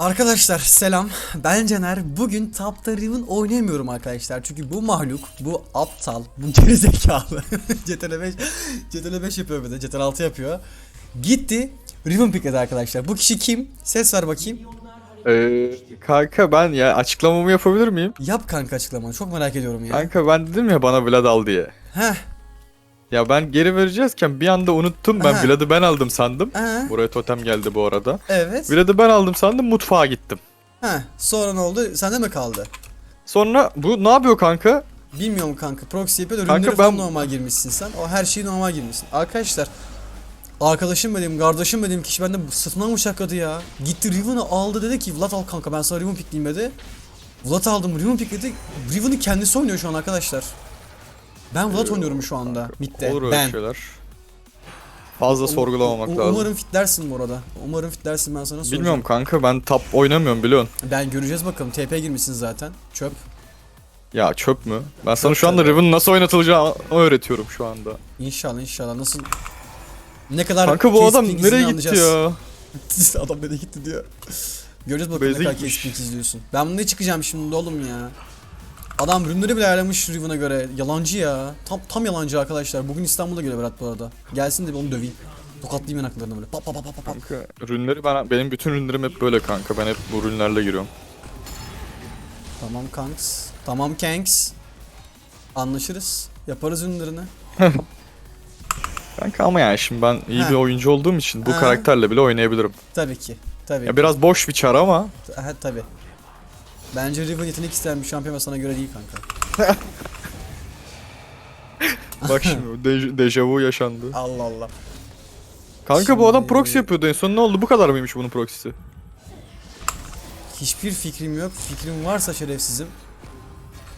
Arkadaşlar selam. Ben Caner. Bugün Tapta Riven oynayamıyorum arkadaşlar. Çünkü bu mahluk, bu aptal, bu gerizekalı. CTRL 5, CTRL 5 yapıyor bir de. CTRL 6 yapıyor. Gitti. Riven pickledi arkadaşlar. Bu kişi kim? Ses ver bakayım. Ee, kanka ben ya açıklamamı yapabilir miyim? Yap kanka açıklamanı. Çok merak ediyorum ya. Kanka ben dedim ya bana Vlad al diye. Heh. Ya ben geri vereceğizken bir anda unuttum ben Aha. Vlad'ı ben aldım sandım. Ee, Buraya totem geldi bu arada. evet. Vlad'ı ben aldım sandım mutfağa gittim. Heh. Sonra ne oldu? Sende mi kaldı? Sonra bu ne yapıyor kanka? Bilmiyorum kanka. Proxy yapıyor Kanka ben- normal girmişsin sen. O her şeyi normal girmişsin. Arkadaşlar Arkadaşım benim, kardeşim benim kişi bende sırtımdan bıçakladı ya. Gitti Riven'ı aldı dedi ki Vlad al kanka ben sana Riven pickleyeyim dedi. Vlad aldım Riven pickledi. Riven'ı kendisi oynuyor şu an arkadaşlar. Ben Vlad oynuyorum şu anda. Mid'de. Olur öyle ben. şeyler. Fazla sorgulamamak U- lazım. Umarım fitlersin bu arada. Umarım fitlersin ben sana soracağım. Bilmiyorum kanka ben top oynamıyorum biliyorsun. Ben göreceğiz bakalım. TP girmişsin zaten. Çöp. Ya çöp mü? Ben sana Çöp şu anda. Riven'ın nasıl oynatılacağını öğretiyorum şu anda. İnşallah inşallah nasıl ne kadar Kanka bu adam nereye izini gitti anlayacağız. ya? Adam nereye gitti diyor. Göreceğiz bakalım ne Base'e kadar keskin izliyorsun. Ben bunu ne çıkacağım şimdi oğlum ya. Adam ürünleri bile ayarlamış Riven'a göre. Yalancı ya. Tam tam yalancı arkadaşlar. Bugün İstanbul'da geliyor Berat bu arada. Gelsin de onu döveyim. Tokatlayayım yanaklarına böyle. Pap pap pap pap pap. Kanka ürünleri ben benim bütün ürünlerim hep böyle kanka. Ben hep bu ürünlerle giriyorum. Tamam kanks. Tamam kanks. Anlaşırız. Yaparız ürünlerini. Kanka ama yani şimdi ben iyi Ha. bir oyuncu olduğum için bu Ha. karakterle bile oynayabilirim. Tabii ki. Tabii. Ya biraz boş bir çar ama Ha, tabii. Bence Riven yetenek isteyen bir şampiyon ve sana göre değil kanka. bak şimdi de- dejavu yaşandı. Allah Allah. Kanka bu adam Şimdi- proxy yapıyordu en son ne oldu? Bu kadar mıymış bunun proxy'si? Hiçbir fikrim yok. Fikrim varsa şerefsizim.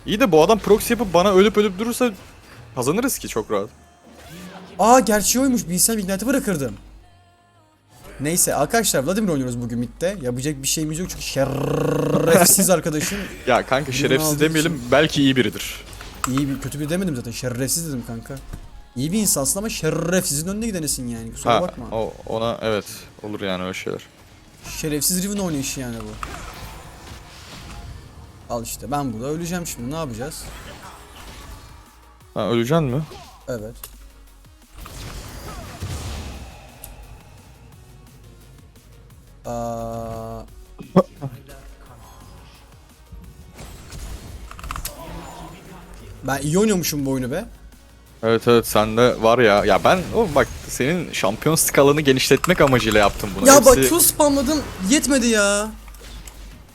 İyi de bu adam proxy yapıp bana ölüp ölüp durursa kazanırız ki çok rahat. Aa gerçi oymuş. Bilsem Ignite'ı bırakırdım. Neyse arkadaşlar Vladimir oynuyoruz bugün midde. Yapacak bir şeyimiz yok çünkü şerefsiz arkadaşım. Ya kanka şerefsiz demeyelim belki iyi biridir. İyi bir kötü bir demedim zaten. Şerefsiz dedim kanka. İyi bir insansın ama şerefsizin önüne gidenesin yani. Kusura Ha bakma. o, ona evet olur yani öyle şeyler. Şerefsiz Riven oynayışı yani bu. Al işte ben burada öleceğim şimdi ne yapacağız? Ha öleceksin mi? Evet. Aa... ben iyi oynuyormuşum bu oyunu be. Evet evet sende var ya. Ya ben o bak senin şampiyon skalanı genişletmek amacıyla yaptım bunu. Ya bak Hepsi- Q spamladım yetmedi ya.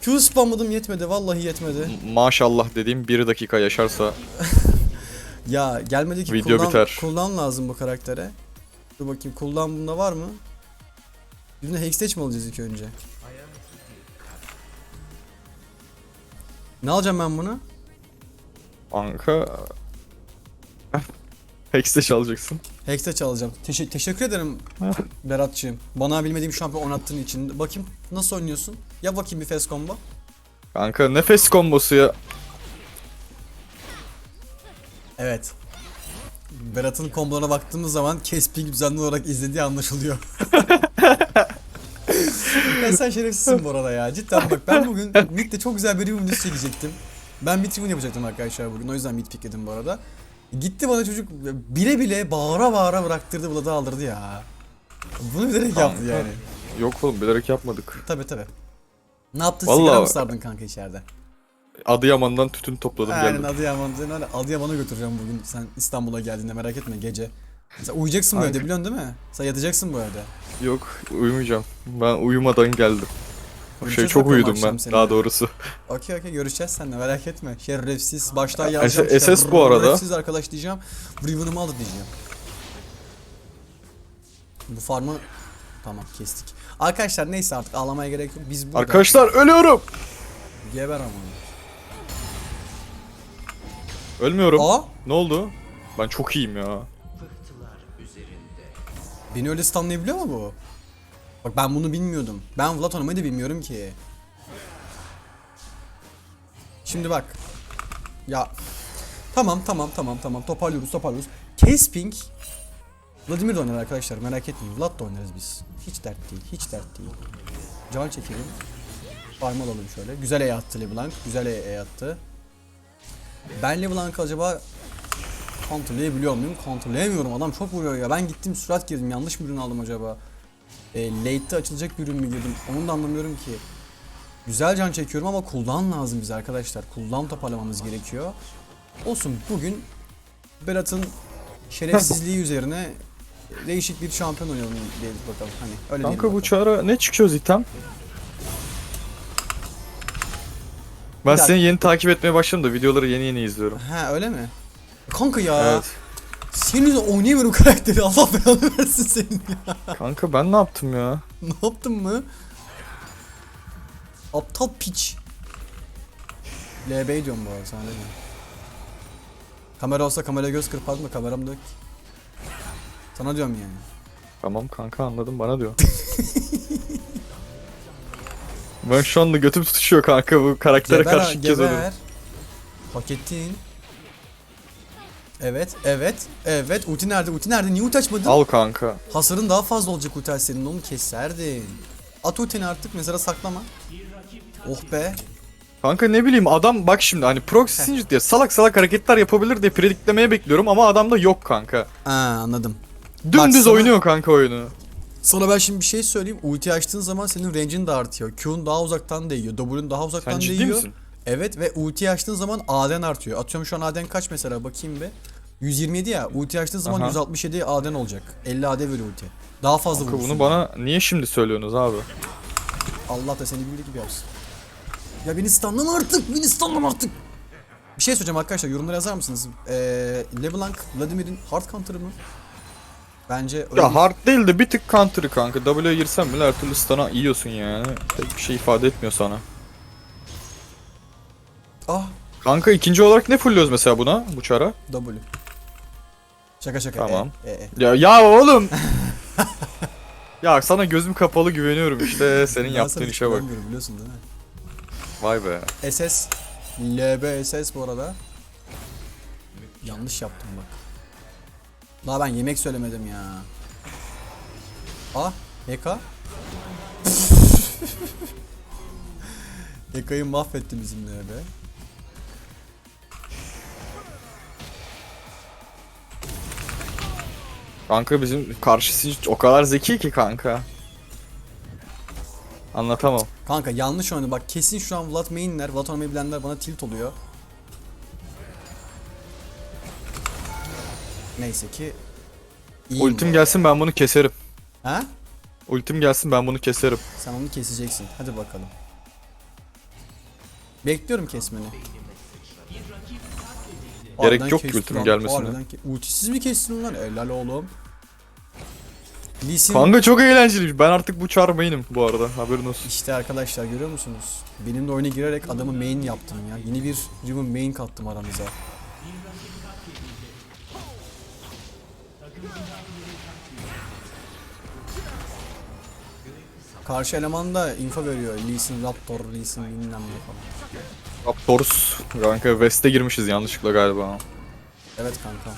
Q spamladım yetmedi vallahi yetmedi. maşallah dediğim bir dakika yaşarsa Ya gelmedi ki Video cooldown, biter. cooldown lazım bu karaktere. Dur bakayım cooldown bunda var mı? Birine hextech mi alacağız ilk önce? Ne alacağım ben bunu? Anka Hex'te çalacaksın. Hextech alacağım. Teşe- teşekkür ederim Berat'cığım. Bana bilmediğim şampiyon oynattığın için. Bakayım nasıl oynuyorsun? Yap bakayım bir fast combo. Kanka nefes kombosu ya. Evet. Berat'ın kombolarına baktığımız zaman Kesping düzenli olarak izlediği anlaşılıyor. ben sen şerefsizsin bu arada ya. Cidden bak ben bugün midde çok güzel bir review çekecektim. Ben mid review yapacaktım arkadaşlar bugün. O yüzden mid pickledim bu arada. Gitti bana çocuk bile bile bağıra bağıra bıraktırdı Vlad'ı aldırdı ya. Bunu bilerek yaptı Kanka. yani. Yok oğlum bilerek yapmadık. Tabi tabi. Ne yaptın? Vallahi- Sigara mı sardın kanka içeride? Adıyaman'dan tütün topladım Aynen geldim. Adıyaman'dan öyle Adıyaman'a götüreceğim bugün sen İstanbul'a geldiğinde merak etme gece. Sen uyuyacaksın bu evde biliyorsun değil mi? Sen yatacaksın bu evde. Yok uyumayacağım. Ben uyumadan geldim. Şey Görüşeceğiz çok bakalım uyudum akşam ben seninle. daha doğrusu. Okey okey görüşeceğiz seninle merak etme. Şerefsiz baştan yazacağım. SS bu arada. Şerefsiz arkadaş diyeceğim. Riven'ımı aldı diyeceğim. Bu farmı tamam kestik. Arkadaşlar neyse artık ağlamaya gerek yok. Biz burada Arkadaşlar ölüyorum. geber ama. Ölmüyorum. Aa Ne oldu? Ben çok iyiyim ya. beni öyle stunlayabiliyor mu bu? Bak ben bunu bilmiyordum. Ben Vlad oynamayı da bilmiyorum ki. Şimdi bak. Ya. Tamam tamam tamam tamam toparlıyoruz toparlıyoruz. Kesping Vladimir de oynar arkadaşlar merak etmeyin. Vlad da oynarız biz. Hiç dert değil hiç dert değil. Can çekelim. Farm alalım şöyle. Güzel E attı LeBlanc. Güzel E, e attı. Ben LeBlanc'ı acaba kontrolleyebiliyor muyum? Kontrolleyemiyorum. Adam çok vuruyor ya. Ben gittim sürat girdim. Yanlış bir ürün aldım acaba. E, late'de açılacak bir ürün mü girdim? Onu da anlamıyorum ki. Güzel can çekiyorum ama cooldown lazım bize arkadaşlar. Cooldown toparlamamız gerekiyor. Olsun bugün Berat'ın şerefsizliği üzerine değişik bir şampiyon oynayalım diye bakalım. Hani öyle Kanka diyelim bu çağrı ne çıkıyor item? Ben Bir seni yeni takip etmeye başladım da videoları yeni yeni izliyorum. Ha öyle mi? Kanka ya. Evet. Senin yüzünden oynayamıyorum karakteri. Allah belanı versin senin ya. Kanka ben ne yaptım ya? ne yaptın mı? Aptal piç. LB diyorum bu arada sana? Kamera olsa kameraya göz kırpardım da kameram da yok. ki. Sana diyorum yani. Tamam kanka anladım bana diyor. ben şu anda götüm tutuşuyor kanka bu karaktere Geber, karşı kez geber. ölüyorum. Hak ettin. Evet, evet, evet. Ulti nerede? Ulti nerede? Niye ulti açmadın? Al kanka. Hasarın daha fazla olacak ulti senin. Onu keserdin. At ultini artık mesela saklama. Oh be. Kanka ne bileyim adam bak şimdi hani proxy Singed diye salak salak hareketler yapabilir diye prediklemeye bekliyorum ama adamda yok kanka. Ha anladım. Dümdüz sana- oynuyor kanka oyunu. Sana ben şimdi bir şey söyleyeyim. Ulti açtığın zaman senin range'in de artıyor. Q'un daha uzaktan değiyor. W'un daha uzaktan Sen ciddi değiyor. misin? Evet ve ulti açtığın zaman AD'n artıyor. Atıyorum şu an AD'n kaç mesela bakayım bir. 127 ya. Ulti açtığın zaman Aha. 167 AD'n olacak. 50 AD veriyor ulti. Daha fazla Kanka vurursun. bunu bana niye şimdi söylüyorsunuz abi? Allah da seni bildiği gibi yapsın. Ya beni stunlama artık. Beni stunlama artık. Bir şey söyleyeceğim arkadaşlar. Yorumlara yazar mısınız? Ee, LeBlanc, Vladimir'in hard counter'ı mı? Bence öyle Ya bir- hard değil de bir tık counter'ı kanka. W'ye girsen bile her türlü stun'a yiyorsun yani. Pek bir şey ifade etmiyor sana. Ah Kanka ikinci olarak ne fulluyoruz mesela buna bu çara? W. Şaka şaka. Tamam. E, e, e. Ya ya oğlum. ya sana gözüm kapalı güveniyorum işte senin Ben yaptığın sana işe bak. güvenmiyorum, biliyorsun değil mi? Vay be. SS LBSS bu arada. Yanlış yaptım bak. Daha ben yemek söylemedim ya. Ah, HK. HK'yı mahvetti bizim LB. Kanka bizim karşısı o kadar zeki ki kanka. Anlatamam. Kanka yanlış oynadı bak kesin şu an Vlad mainler, Vlad oynamayı bilenler bana tilt oluyor. Neyse ki iyiyim Ultim bu gelsin ben bunu keserim. Ha? Ultim gelsin ben bunu keserim. Sen onu keseceksin. Hadi bakalım. Bekliyorum kesmeni. Gerek yok ki kesti ultimin lan. gelmesine. Harbiden ke- Ultisiz mi kestin lan? Helal oğlum. Lee Sin- Kanka çok eğlenceliymiş. Ben artık bu çar main'im bu arada. Haberin olsun. İşte arkadaşlar görüyor musunuz? Benim de oyuna girerek adamı main yaptım ya. Yeni bir Riven main kattım aramıza. Karşı eleman da info veriyor. Lee Sin Raptor, Lee Sin bilmem ne falan. Raptors. Kanka West'e girmişiz yanlışlıkla galiba. Evet kanka.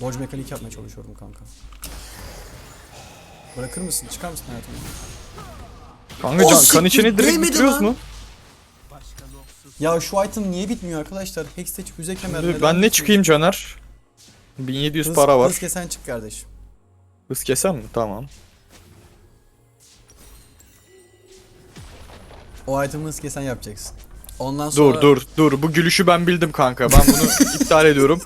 Dodge mekanik yapmaya çalışıyorum kanka. Bırakır mısın? Çıkar mısın hayatımdan? Kanka O can, siktir, kan içini direkt değmedi bitiriyoruz lan. mu? Ya şu item niye bitmiyor arkadaşlar? Hextech füze kemer. Şimdi ben ne çıkayım Caner? 1700 Hız, para var. Hız kesen çık kardeşim. Hız kesem mi? Tamam. O item'ı hız kesen yapacaksın. Ondan sonra... Dur dur dur. Bu gülüşü ben bildim kanka. Ben bunu iptal ediyorum.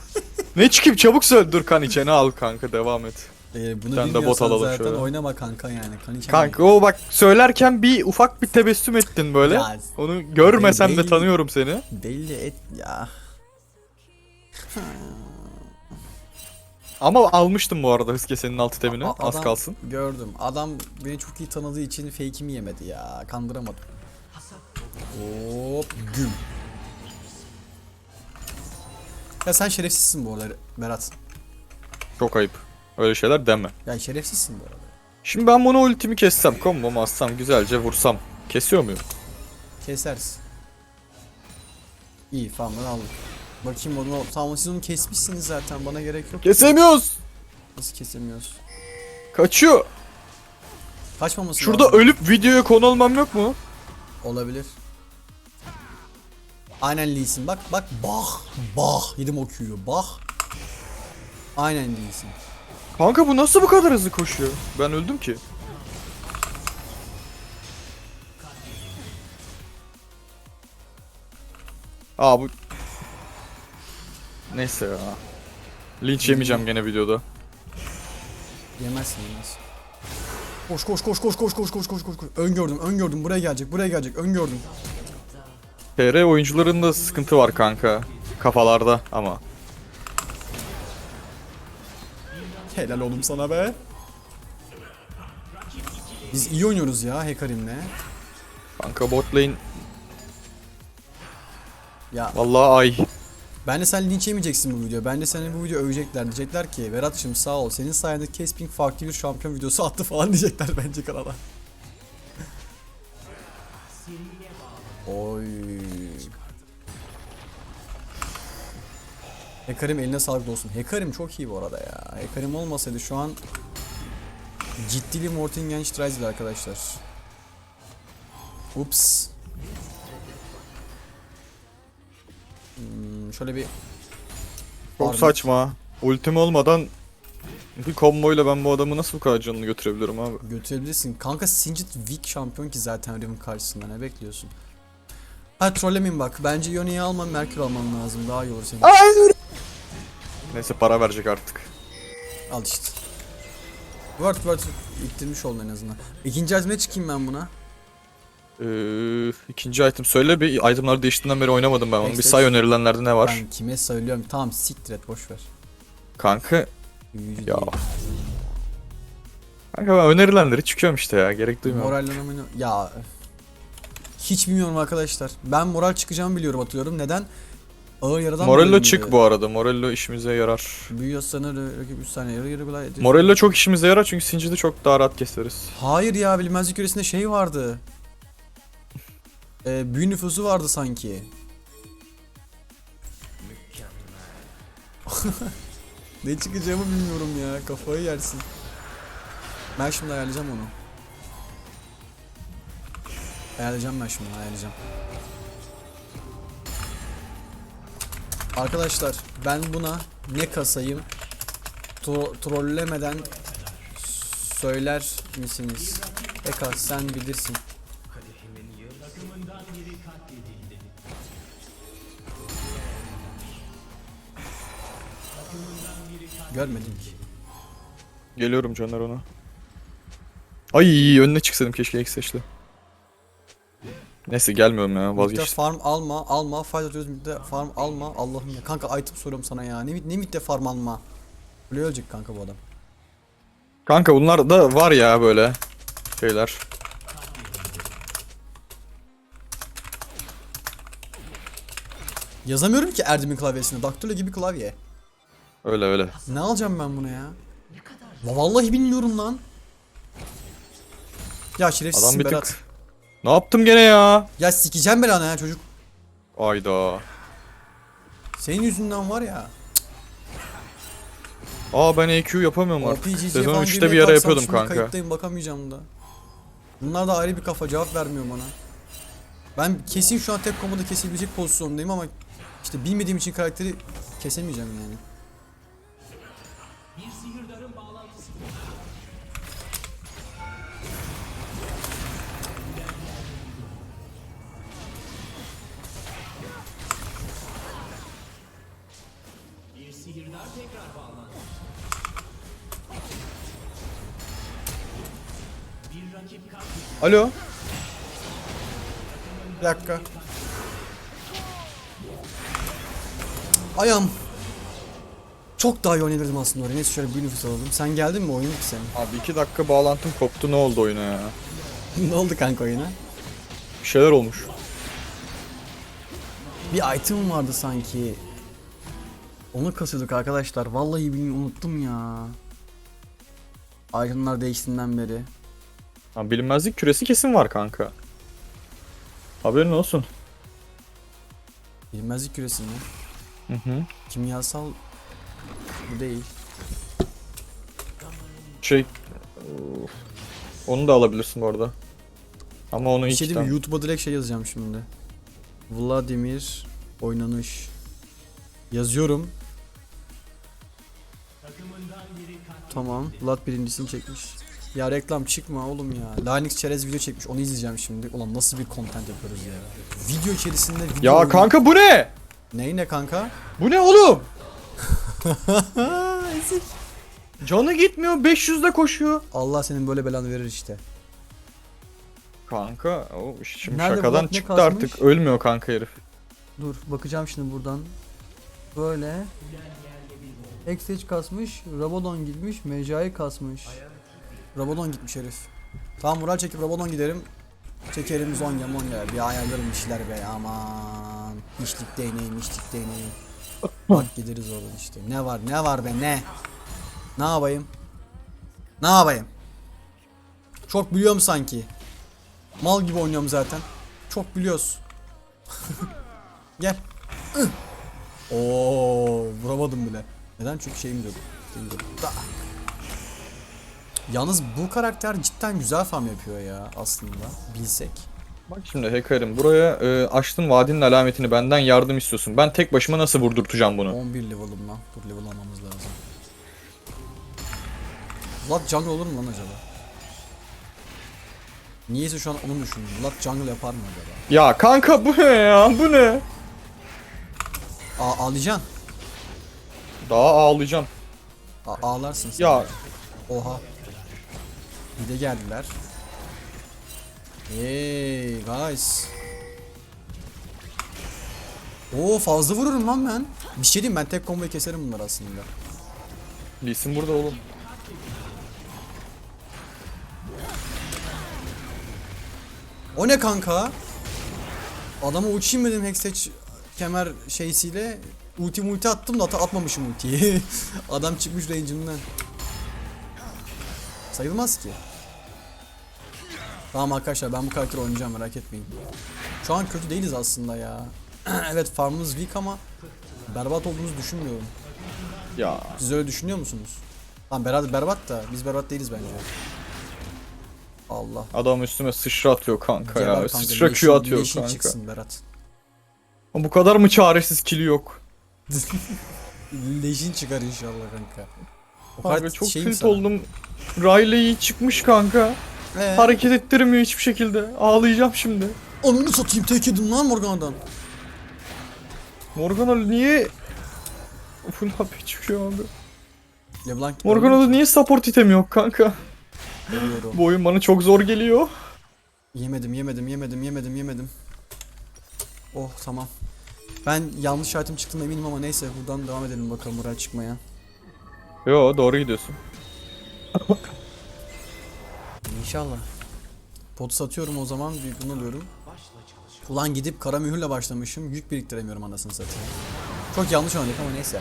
Ne çıkayım çabuk söyle. Dur kan içeni al kanka devam et. Ee, bunu Sen de bot alalım zaten şöyle. oynama kanka yani. Kan içen Kanka o bak söylerken bir ufak bir tebessüm ettin böyle. Ya, Onu görmesem de belli- tanıyorum seni. Belli et ya. Ama almıştım bu arada hız kesenin alt temini. Az kalsın. Gördüm. Adam beni çok iyi tanıdığı için fake'imi yemedi ya. Kandıramadım. Hop güm. Ya sen şerefsizsin bu arada Berat. Çok ayıp. Öyle şeyler deme. Ya şerefsizsin bu arada. Şimdi ben bunu ultimi kessem, kombomu atsam, güzelce vursam. Kesiyor muyum? Kesersin. İyi farmları aldık. Bakayım onu tamam siz onu kesmişsiniz zaten bana gerek yok. Kesemiyoruz. Nasıl kesemiyoruz? Kaçıyor. Kaçmaması Şurada lazım. ölüp videoya konu olmam yok mu? Olabilir. Aynen Lee Sin. Bak bak bah bah yedim o Q'yu bah. Aynen Lee Sin. Kanka bu nasıl bu kadar hızlı koşuyor? Ben öldüm ki. Aa bu... Neyse ya. Linç yemeyeceğim gene videoda. Yemezsin yemezsin. Koş koş koş koş koş koş koş koş koş koş. Öngördüm öngördüm buraya gelecek buraya gelecek öngördüm. TR oyuncularında sıkıntı var kanka. Kafalarda ama. Helal oğlum sana be. Biz iyi oynuyoruz ya Hekarim'le. Kanka bot lane Ya vallahi ay. ben de sen linç yemeyeceksin bu video. Ben de seni bu video övecekler. Diyecekler ki Berat'cığım sağ ol. Senin sayende Kesping farklı bir şampiyon videosu attı falan diyecekler bence kanala. Oy. Hekarim eline sağlık olsun. Hekarim çok iyi bu arada ya. Hekarim olmasaydı şu an ciddi bir Morten Genç Trize'di arkadaşlar. Ups. Hmm, şöyle bir Çok Harbi. saçma. Ultim olmadan bir komboyla ben bu adamı nasıl bu kadar canını götürebilirim abi? götürebilirsin. Kanka Singed weak şampiyon ki zaten Riven karşısında ne bekliyorsun? Ha trollemeyin bak. Bence Yone'yi alma Merkür alman lazım. Daha iyi olur senin. Neyse para verecek artık. Al işte. Word word ittirmiş oldun en azından. İkinci azme çıkayım ben buna. Ee, ikinci item söyle bir itemlar değiştiğinden beri oynamadım ben onu. Bir Neyse. say önerilenlerde ne var? Ben kime söylüyorum? Tamam siktir et boş ver. Kanka Büyücü ya. değil. Kanka ben önerilenleri çıkıyorum işte ya gerek duymuyorum. Morallenamını... Ya... öf. Hiç bilmiyorum arkadaşlar. Ben moral çıkacağımı biliyorum hatırlıyorum. Neden? Ağır yaradan Morello çık mıydı? bu arada. Morello işimize yarar. Büyüyor sanırım rakip 3 saniye yarı yarı kolay. Morello çok işimize yarar çünkü Singed'i çok daha rahat keseriz. Hayır ya bilinmezlik küresinde şey vardı. Ee, büyü nüfusu vardı sanki. ne çıkacağımı bilmiyorum ya. Kafayı yersin. Ben şimdi ayarlayacağım onu. Ayarlayacağım ben şimdi ayarlayacağım. Arkadaşlar ben buna ne kasayım tro- trollemeden söyler misiniz? Eka sen bilirsin. Görmedim ki. Geliyorum Caner ona. Ay önüne çıksaydım keşke ilk seçti. Neyse gelmiyorum ya Mid'de vazgeçtim. farm alma, alma. Fight atıyoruz mid'de farm alma. Allah'ım ya. Kanka item soruyorum sana ya. Ne, mid- ne mid'de farm alma? Böyle ölecek kanka bu adam. Kanka bunlar da var ya böyle şeyler. Yazamıyorum ki Erdem'in klavyesine. Daktilo gibi klavye. Öyle öyle. Ne alacağım ben buna ya? Va- Vallahi bilmiyorum lan. Ya şerefsizsin Adam bir Berat. tık. Ne yaptım gene ya? Ya sikeceğim belanı ya çocuk. Ayda. Senin yüzünden var ya. Aa ben EQ yapamıyorum artık. RPG'ye Sezon falan 3'te girmeye bir ara kalksam yapıyordum şimdi kanka. Kayıttayım bakamayacağım da. Bunlar da ayrı bir kafa cevap vermiyor bana. Ben kesin şu an tek komoda kesebilecek pozisyondayım ama işte bilmediğim için karakteri kesemeyeceğim yani. Alo. Bir dakika. Ayağım. Çok daha iyi oynayabilirdim aslında oraya. Neyse şöyle bir nüfus alalım. Sen geldin mi oyun bitti senin? Abi iki dakika bağlantım koptu ne oldu oyuna ya? ne oldu kanka oyuna? Bir şeyler olmuş. Bir item vardı sanki. Onu kasıyorduk arkadaşlar. Vallahi bilmiyorum unuttum ya. Itemlar değiştiğinden beri. Ha, bilinmezlik küresi kesin var kanka. Haberin olsun. Bilmezlik küresi mi? Hı hı. Kimyasal bu değil. Şey... Onu da alabilirsin bu arada. Ama onu Bir şey diyeyim mi? tam- YouTube'a direkt şey yazacağım şimdi. Vladimir oynanış. Yazıyorum. Tamam. Vlad birincisini çekmiş. Ya reklam çıkma oğlum ya. Linux çerez video çekmiş. Onu izleyeceğim şimdi. Ulan nasıl bir content yapıyoruz ya. Video içerisinde video Ya oyunu- kanka bu ne? Ney ne kanka? Bu ne oğlum? Ezik. Canı gitmiyor 500'de koşuyor. Allah senin böyle belanı verir işte. Kanka o şimdi Nerede şakadan ne çıktı kasmış? artık. Ölmüyor kanka herif. Dur bakacağım şimdi buradan. Böyle. Exage kasmış, Rabadon gitmiş, Mecai kasmış. Rabadon gitmiş herif. Tamam Mural çekip Rabadon giderim. Çekerim Zonya Monya. Bir ayarlarım bir şeyler be aman. Hiçlik değneğim, hiçlik değneğim. Bak gideriz oradan işte. Ne var ne var be ne? Ne yapayım? Ne yapayım? Çok biliyorum sanki. Mal gibi oynuyorum zaten. Çok biliyoruz. Gel. Oo, vuramadım bile. Neden? Çünkü şeyim yok. Şeyim yok. Yalnız bu karakter cidden güzel farm yapıyor ya aslında bilsek. Bak şimdi hacker'ım buraya e, açtın vadinin alametini benden yardım istiyorsun. Ben tek başıma nasıl vurdurtacağım bunu? 11 level'ım lan. Dur level almamız lazım. Vlad jungle olur mu lan acaba? Niyeyse şu an onu düşündüm. Vlad jungle yapar mı acaba? Ya kanka bu ne ya? Bu ne? Aa, ağlayacaksın. Daha ağlayacağım. A- ağlarsın sen. Ya Oha. Bir de geldiler. Hey guys. Oo fazla vururum lan ben. Bir şey diyeyim ben tek komboyu keserim bunlar aslında. Lee Sin burada oğlum. O ne kanka? Adama uçayım dedim Hextech kemer şeysiyle. Ulti multi attım da ata atmamışım ultiyi. Adam çıkmış range'imden. Sayılmaz ki. Tamam arkadaşlar ben bu karakteri oynayacağım merak etmeyin. Şu an kötü değiliz aslında ya. evet farmımız weak ama berbat olduğumuzu düşünmüyorum. Ya Siz öyle düşünüyor musunuz? Tamam berbat, berbat da biz berbat değiliz bence. Allah. adam üstüme sıçra atıyor kanka Geber ya. kanka, Sıçra leşin- Q atıyor leşin kanka. çıksın Berat. Ama Bu kadar mı çaresiz kili yok? Leşin çıkar inşallah kanka. O Kanka kadar çok tilt sana. oldum. Riley çıkmış kanka. Ee, Hareket ettirmiyor hiçbir şekilde. Ağlayacağım şimdi. Ananı satayım tek yedim lan Morgana'dan. Morgana niye Full HP çıkıyor abi. LeBlanc Morgana'da niye support itemi yok kanka? Ölüyorum. Bu oyun bana çok zor geliyor. Yemedim yemedim yemedim yemedim yemedim. Oh tamam. Ben yanlış item çıktım eminim ama neyse buradan devam edelim bakalım buraya çıkmaya. Yo doğru gidiyorsun. İnşallah. Potu satıyorum o zaman bir bunu alıyorum. Ulan gidip kara mühürle başlamışım. Yük biriktiremiyorum anasını satayım. Çok yanlış oynadık ama neyse.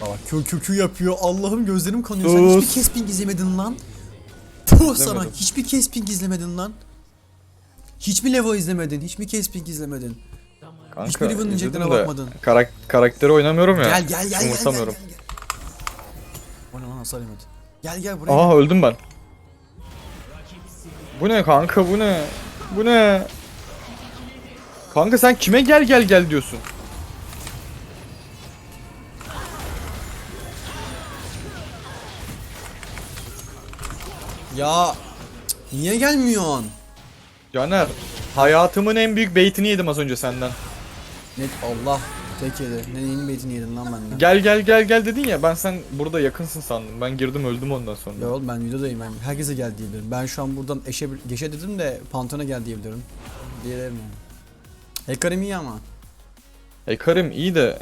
Baba kü kü kü yapıyor. Allah'ım gözlerim kanıyor. Sen hiçbir kesping izlemedin lan. Tuh sana. Hiçbir kesping izlemedin lan. Hiçbir level izlemedin. Hiçbir kesping izlemedin. Kanka, Hiçbir ineceklerine de bakmadın. Karak karakteri oynamıyorum ya. Gel gel gel gel gel. gel, gel. O ne lan hasar yemedi. Gel gel buraya. Aha öldüm ben. Bu ne kanka bu ne? Bu ne? Kanka sen kime gel gel gel diyorsun? Ya cık, niye gelmiyorsun? Caner, hayatımın en büyük beytini yedim az önce senden. Ne Allah tek yedi. Ne neyin beytini yedin lan benden. Gel gel gel gel dedin ya ben sen burada yakınsın sandım. Ben girdim öldüm ondan sonra. Ya oğlum ben videodayım ben. Herkese gel diyebilirim. Ben şu an buradan eşe geçe dedim de pantona gel diyebilirim. Diyebilirim yani. Hekarim iyi ama. E Karim iyi de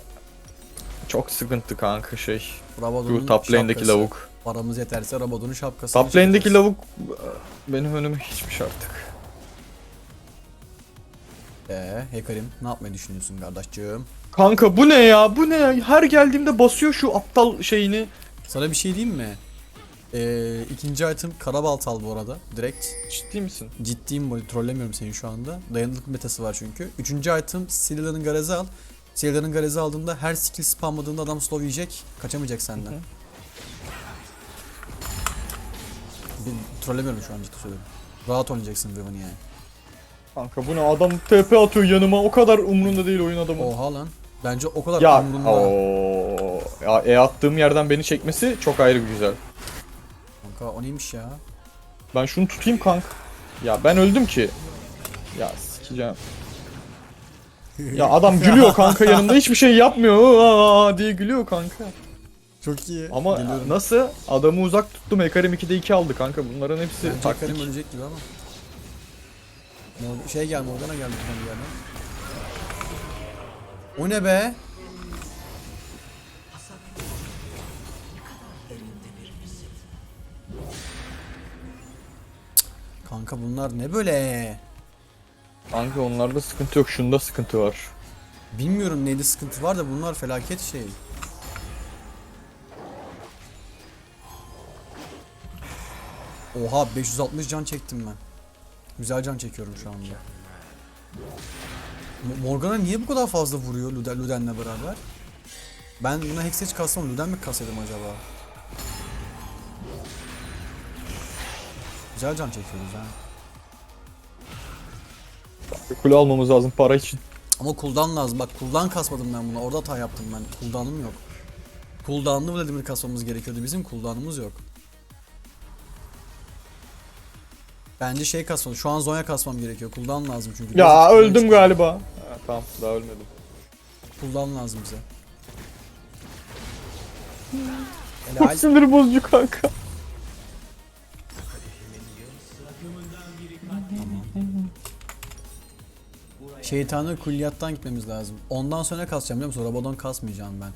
çok sıkıntı kanka şey. Rabadon'un Şu top lane'deki şapkası. lavuk. Paramız yeterse Rabadon'un şapkası. Top lane'deki lavuk benim önüme hiçmiş artık. Eee Hekarim ne yapmayı düşünüyorsun kardeşciğim? Kanka bu ne ya? Bu ne ya? Her geldiğimde basıyor şu aptal şeyini. Sana bir şey diyeyim mi? Ee, ikinci item Karabaltal bu arada. Direkt. Ciddi misin? Ciddiyim bu trollemiyorum seni şu anda. Dayanıklık metası var çünkü. Üçüncü item Silla'nın Garez'i al. Silla'nın Garez'i aldığında her skill spamladığında adam slow yiyecek. Kaçamayacak senden. Hı hı. Bir, trollemiyorum şu an ciddi söylüyorum. Rahat oynayacaksın Riven'ı yani. Kanka bu ne adam TP atıyor yanıma o kadar umrunda değil oyun adamı. Oha lan. Bence o kadar Ya umurumda. ooo. Ya e attığım yerden beni çekmesi çok ayrı bir güzel. Kanka o neymiş ya? Ben şunu tutayım kank. Ya ben öldüm ki. Ya sikeceğim. Ya adam gülüyor kanka yanımda hiçbir şey yapmıyor Aa, diye gülüyor kanka. Çok iyi. Ama Geliyorum. nasıl? Adamı uzak tuttum. Ekarim 2'de 2 aldı kanka. Bunların hepsi Bence taktik. Karim ölecek gibi ama. Mor- şey geldi Morgana geldi bir yerden. O ne be? Kanka bunlar ne böyle? Kanka onlarda sıkıntı yok. Şunda sıkıntı var. Bilmiyorum neyde sıkıntı var da bunlar felaket şey. Oha 560 can çektim ben. Güzel can çekiyorum şu anda. Mo- Morgana niye bu kadar fazla vuruyor Luden, Luden'le beraber? Ben buna Hexage kassam Luden mi kassaydım acaba? Güzel can çekiyoruz ha. Kule almamız lazım para için. Ama cooldown lazım. Bak cooldown kasmadım ben buna. Orada hata yaptım ben. Cooldown'um yok. Cooldown'lı Vladimir kasmamız gerekiyordu. Bizim cooldown'umuz yok. Bence şey kasmam. Şu an Zonya kasmam gerekiyor. Cooldown lazım çünkü. Ya Biraz- öldüm galiba. Ha, tamam daha ölmedim. Cooldown lazım bize. Helal. sinir bozucu kanka. Şeytanı kulliyattan gitmemiz lazım. Ondan sonra kasacağım biliyor musun? Rabadon kasmayacağım ben.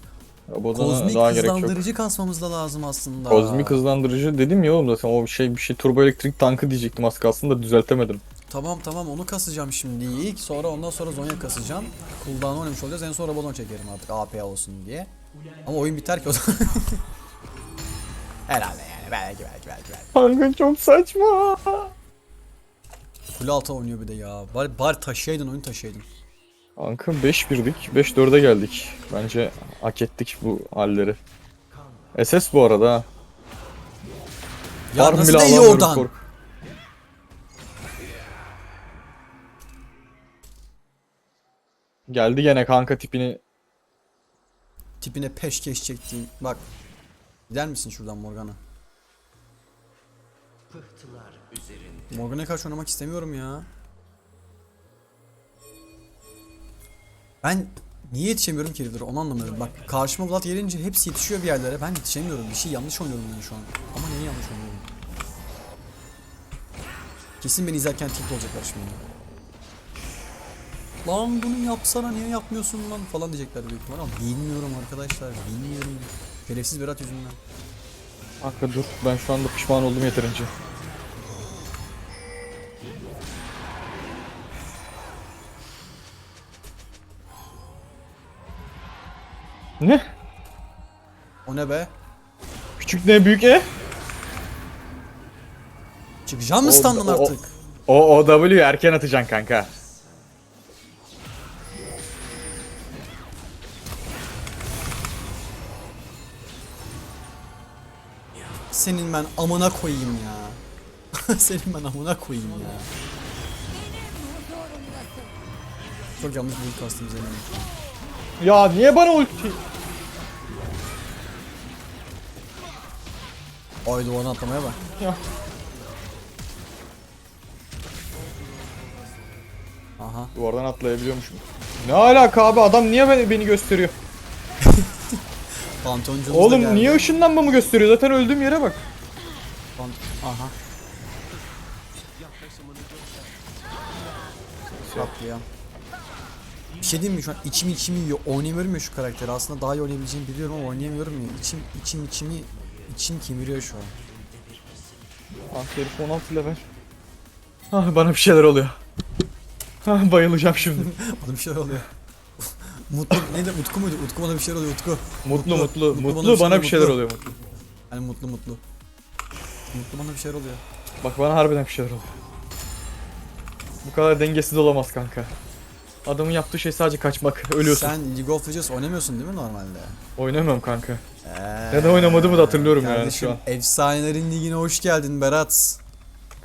Kozmik daha gerek yok. hızlandırıcı kasmamız da lazım aslında. Kozmik hızlandırıcı dedim ya oğlum zaten o şey bir şey turbo elektrik tankı diyecektim az kalsın da düzeltemedim. Tamam tamam onu kasacağım şimdi ilk sonra ondan sonra Zonya kasacağım. Cooldown oynamış olacağız en sonra Rabadon çekerim artık AP olsun diye. Ama oyun biter ki o zaman. Herhalde yani belki belki belki belki. Kanka çok saçma. Kule altı oynuyor bir de ya. Bari, bari taşıyaydın oyun taşıyaydın. Kanka 5-1'dik 5-4'e geldik. Bence hak ettik bu halleri. SS bu arada ha. Ya Farm nasıl değiyor oradan? kork- Geldi gene kanka tipini. Tipine peşkeş çektiğin. Bak. Gider misin şuradan Morgana? Morgana'ya karşı oynamak istemiyorum ya. Ben niye yetişemiyorum ki heriflere onu anlamıyorum. Bak karşıma Vlad gelince hepsi yetişiyor bir yerlere. Ben yetişemiyorum. Bir şey yanlış oynuyorum ben şu an. Ama neyi yanlış oynuyorum? Kesin beni izlerken tilt olacaklar şimdi. Lan bunu yapsana niye yapmıyorsun lan falan diyecekler büyük ihtimal ama bilmiyorum arkadaşlar bilmiyorum. Şerefsiz Berat yüzünden. Kanka dur ben şu anda pişman oldum yeterince. Ne? O ne be? Küçük ne büyük e? Çıkacağım mı standan o- artık? O o W erken atacaksın kanka. Senin ben amına koyayım ya. Senin ben amına koyayım ya. Çok yanlış bir kastım üzerine. Ya niye bana ulti? Ay duvarına atlamaya bak. Ya. Aha. Duvardan atlayabiliyormuşum. Ne alaka abi adam niye beni, beni gösteriyor? Pantoncumuz da Oğlum geldi. niye ışınlanmamı gösteriyor? Zaten öldüğüm yere bak. Pant- Aha. Katliam. Bir şey diyeyim mi şu an içim içimi yiyor. Oynayamıyorum ya şu karakteri. Aslında daha iyi oynayabileceğimi biliyorum ama oynayamıyorum ya. İçim içim içimi içim kemiriyor şu an. Ah herif 16 level. Ah bana bir şeyler oluyor. Ah bayılacağım şimdi. Bana bir şeyler oluyor. Mutlu neydi? Utku muydu? Utku bana bir şeyler oluyor Utku. mutlu mutlu Mutlu mutlu, bana bir bana bir şeyler oluyor. mutlu. Hani mutlu mutlu. Mutlu bana bir şeyler oluyor. Bak bana harbiden bir şeyler oluyor. Bu kadar dengesiz olamaz kanka. Adamın yaptığı şey sadece kaçmak. Ölüyorsun. Sen League of Legends oynamıyorsun değil mi normalde? Oynamıyorum kanka. Eee, Neden oynamadığımı da hatırlıyorum yani şu an. Efsanelerin ligine hoş geldin Berat.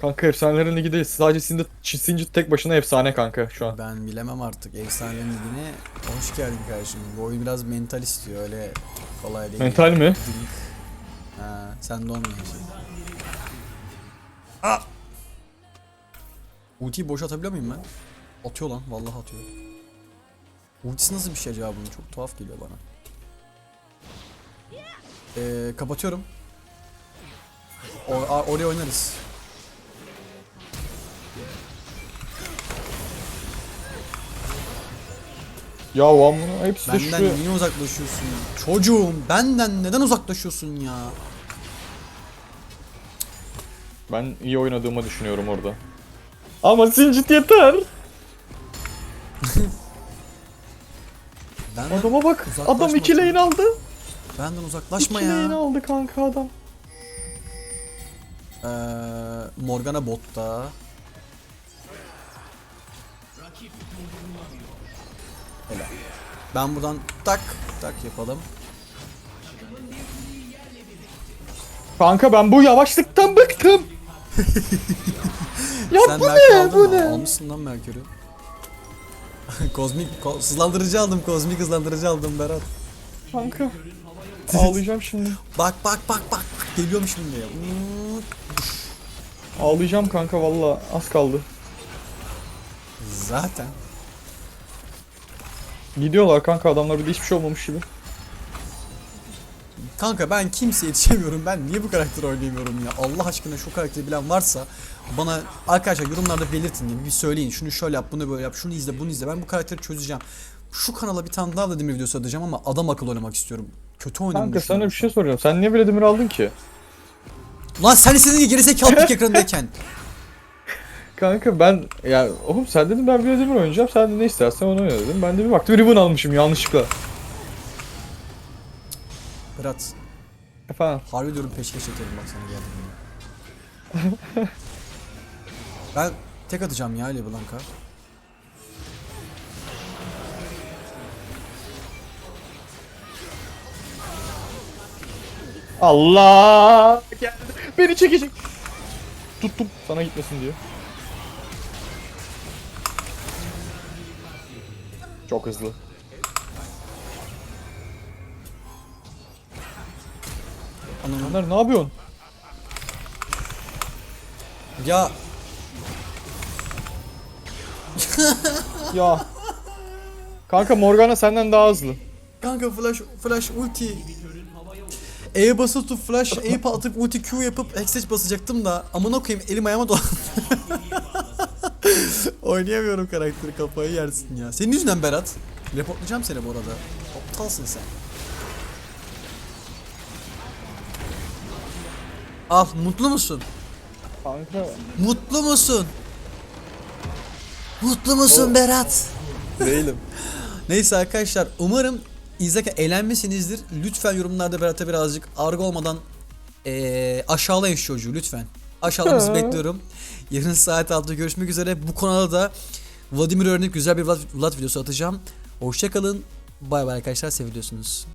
Kanka efsanelerin ligi değil. Sadece Sindit, Sindit tek başına efsane kanka şu an. Ben bilemem artık. Efsanenin ligine hoş geldin kardeşim. Bu oyun biraz mental istiyor öyle kolay değil. Mental mi? Ha, sen de olmuyor şey. Ah! Ultiyi boş atabiliyor muyum ben? Atıyor lan vallahi atıyor. Ultisi nasıl bir şey acaba bunun? Çok tuhaf geliyor bana. Ee, kapatıyorum. O, a- oraya oynarız. Ya amına hepsi de Benden şu. niye uzaklaşıyorsun? Çocuğum benden neden uzaklaşıyorsun ya? Ben iyi oynadığımı düşünüyorum orada. Ama Sindit yeter. Benden, Adama bak. Adam iki lane aldı. benden uzaklaşma iki ya. lane aldı kanka adam. Ee, Morgana botta. Helal. Ben buradan tak tak yapalım. Kanka ben bu yavaşlıktan bıktım. ya Sen bu ne? Bu ne? Almışsın lan Merkür'ü. kozmik ko- hızlandırıcı aldım, kozmik hızlandırıcı aldım Berat. Kanka. Ağlayacağım şimdi. Bak bak bak bak geliyorum şimdi. Hmm, Ağlayacağım kanka valla az kaldı. Zaten. Gidiyorlar kanka adamlar bir de hiçbir şey olmamış gibi. Kanka ben kimseye yetişemiyorum. Ben niye bu karakteri oynayamıyorum ya? Allah aşkına şu karakteri bilen varsa bana arkadaşlar yorumlarda belirtin diye bir söyleyin. Şunu şöyle yap, bunu böyle yap, şunu izle, bunu izle. Ben bu karakteri çözeceğim. Şu kanala bir tane daha Vladimir videosu atacağım ama adam akıllı oynamak istiyorum. Kötü oynamayı Kanka sana düşünüyorum bir şey soracağım. Sen niye Vladimir aldın ki? an. Lan sen istediğin gibi gerizekalı pik ekranındayken. Kanka ben ya oğlum sen dedin ben Vladimir oynayacağım. Sen de ne istersen onu oyna dedim. Ben de bir baktım Riven almışım yanlışlıkla. Berat, Efendim. harbi diyorum peşke çekerim bak sana geldiğinde. ben tek atacağım ya LeBlanc'a. Allah geldi. Beni çekecek. Tuttum sana gitmesin diye. Çok hızlı. Ömer ne yapıyorsun? Ya Ya. Kanka Morgana senden daha hızlı. Kanka flash flash ulti. E'ye basılı tutup flash E atıp ulti Q yapıp hexage basacaktım da amına koyayım elim ayağıma dolandı. Oynayamıyorum karakteri kafayı yersin ya. Senin yüzünden Berat. Reportlayacağım seni bu arada. Aptalsın sen. Al mutlu musun? Kanka Mutlu musun? Mutlu musun Berat? değilim. Neyse arkadaşlar umarım izlerken eğlenmişsinizdir. Lütfen yorumlarda Berat'a birazcık argo olmadan eee aşağılayın şu çocuğu lütfen. Aşağılamanızı bekliyorum. Yarın saat 6'da görüşmek üzere. Bu konuda da Vladimir örnek güzel bir Vlad, Vlad videosu atacağım. Hoşçakalın. Bay bay arkadaşlar seviliyorsunuz.